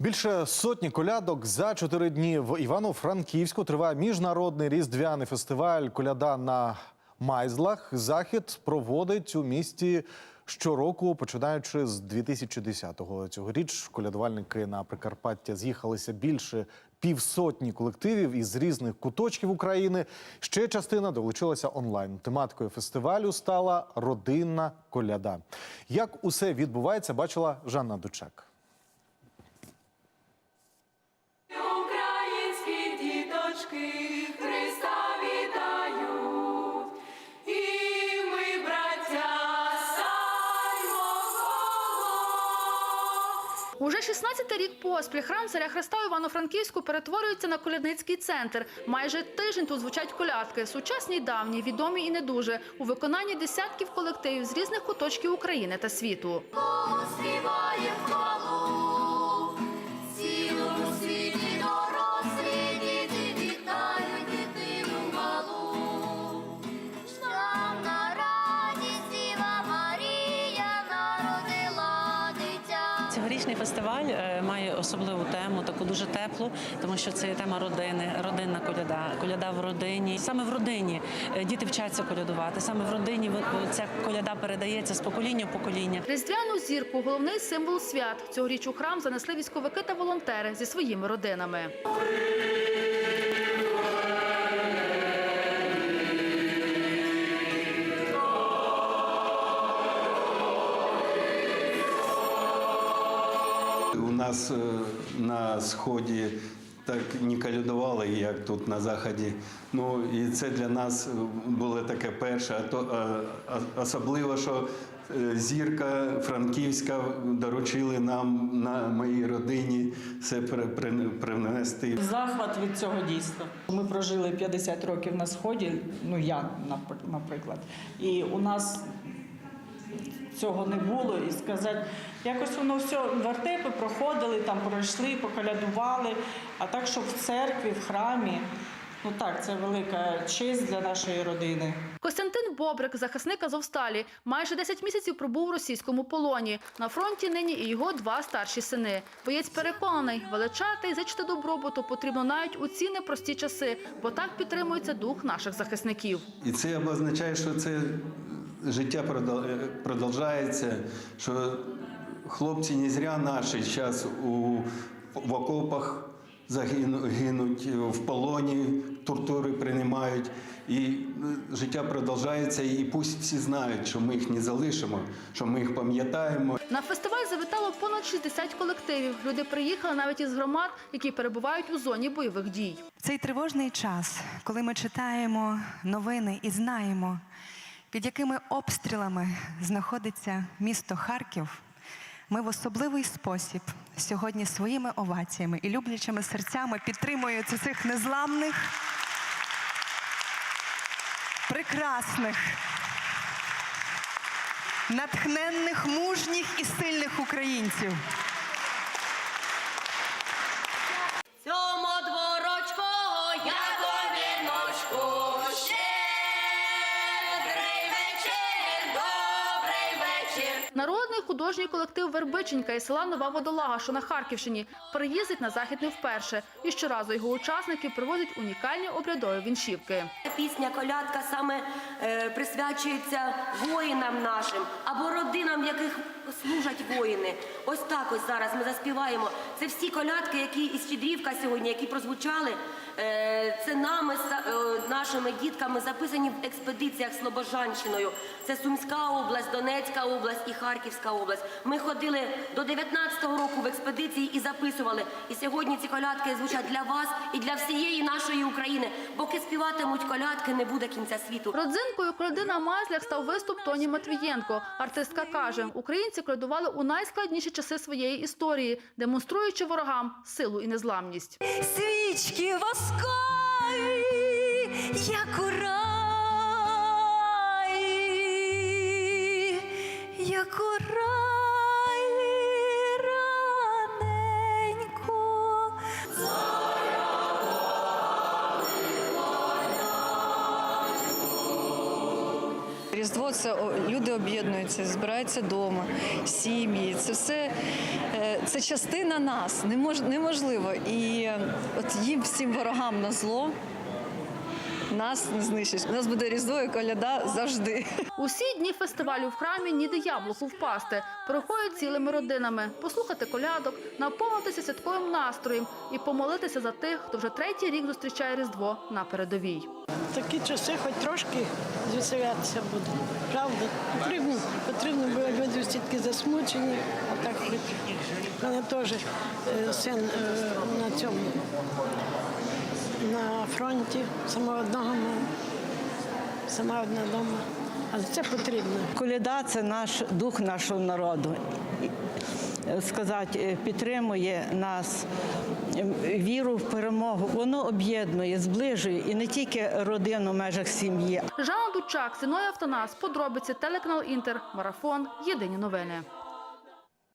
Більше сотні колядок за чотири дні в Івано-Франківську триває міжнародний різдвяний фестиваль Коляда на Майзлах. Захід проводить у місті щороку, починаючи з 2010-го. Цьогоріч колядувальники на Прикарпаття з'їхалися більше півсотні колективів із різних куточків України. Ще частина долучилася онлайн. Тематикою фестивалю стала родинна коляда. Як усе відбувається, бачила Жанна Дучак. Христа вітають, і ми, браття, Уже 16-й рік поспіль храм царя Христа у Івано-Франківську перетворюється на колядницький центр. Майже тиждень тут звучать колядки. Сучасні й давні, відомі і не дуже. У виконанні десятків колективів з різних куточків України та світу. Співає хвалу, Цьогорічний фестиваль е, має особливу тему, таку дуже теплу, тому що це тема родини, родинна коляда, коляда в родині. Саме в родині е, діти вчаться колядувати. Саме в родині ця коляда передається з покоління в покоління. Різдвяну зірку головний символ свят. Цьогоріч у храм занесли військовики та волонтери зі своїми родинами. У нас е, на сході так не калядували, як тут на заході. Ну і це для нас е, було таке перше, а то е, особливо, що зірка франківська доручили нам на моїй родині все при- при- Захват від цього дійства. Ми прожили 50 років на сході. Ну я наприклад, і у нас цього не було. І сказати, якось воно все вертепи проходили, там пройшли, покалядували. А так, щоб в церкві, в храмі, ну так, це велика честь для нашої родини. Костянтин Бобрик, захисник Азовсталі, майже 10 місяців пробув у російському полоні. На фронті нині і його два старші сини. Боєць переконаний, величати і зичити добробуту потрібно навіть у ці непрості часи, бо так підтримується дух наших захисників. І це обозначає, що це життя продал- продовжується, що хлопці не зря наші зараз у, в окопах загину- гинуть, в полоні тортури приймають. І е, життя продовжується, і пусть всі знають, що ми їх не залишимо, що ми їх пам'ятаємо. На фестиваль завітало понад 60 колективів. Люди приїхали навіть із громад, які перебувають у зоні бойових дій. Цей тривожний час, коли ми читаємо новини і знаємо, під якими обстрілами знаходиться місто Харків, ми в особливий спосіб сьогодні своїми оваціями і люблячими серцями підтримуємо цих незламних, прекрасних, натхненних, мужніх і сильних українців. Художній колектив Вербиченька із села Нова Водолага, що на Харківщині, приїздить на захід не вперше. І щоразу його учасники привозять унікальні обрядові віншівки. Пісня колядка саме е, присвячується воїнам нашим або родинам, яких служать воїни. Ось так ось зараз ми заспіваємо. Це всі колядки, які із Щедрівка сьогодні, які прозвучали. Е, це нами, е, нашими дітками, записані в експедиціях Слобожанщиною. Це Сумська область, Донецька область і Харківська область. Ми ходили до 19-го року в експедиції і записували. І сьогодні ці колядки звучать для вас і для всієї нашої України. Поки співатимуть колядки, не буде кінця світу. Родзинкою коляди на Майзлях став виступ Тоні Матвієнко. Артистка каже, українці колядували у найскладніші часи своєї історії, демонструючи ворогам силу і незламність. свічки воскові, як у раї, як у раї Різдво це люди об'єднуються, збираються вдома, сім'ї. Це все е, це частина нас, немож, неможливо. І е, от їм всім ворогам на зло нас не знищиш. У нас буде різдво і коляда завжди. Усі дні фестивалю в храмі ніде яблуку впасти. Приходять цілими родинами, послухати колядок, наповнитися святковим настроєм і помолитися за тих, хто вже третій рік зустрічає Різдво на передовій. Такі часи хоч трошки звеселятися буде. Правда? Потрібно, потрібно, бо люди всі такі засмучені. А так хоч. У мене теж е, син е, на цьому на фронті, сама одного мама, сама одна вдома. Але це потрібно. Коляда це наш дух нашого народу. Сказати, е, підтримує нас віру в перемогу. Воно об'єднує, зближує і не тільки родину в межах сім'ї, Жанна Дучак, Зіною Автонас, подробиці, телеканал Інтер, Марафон, Єдині новини.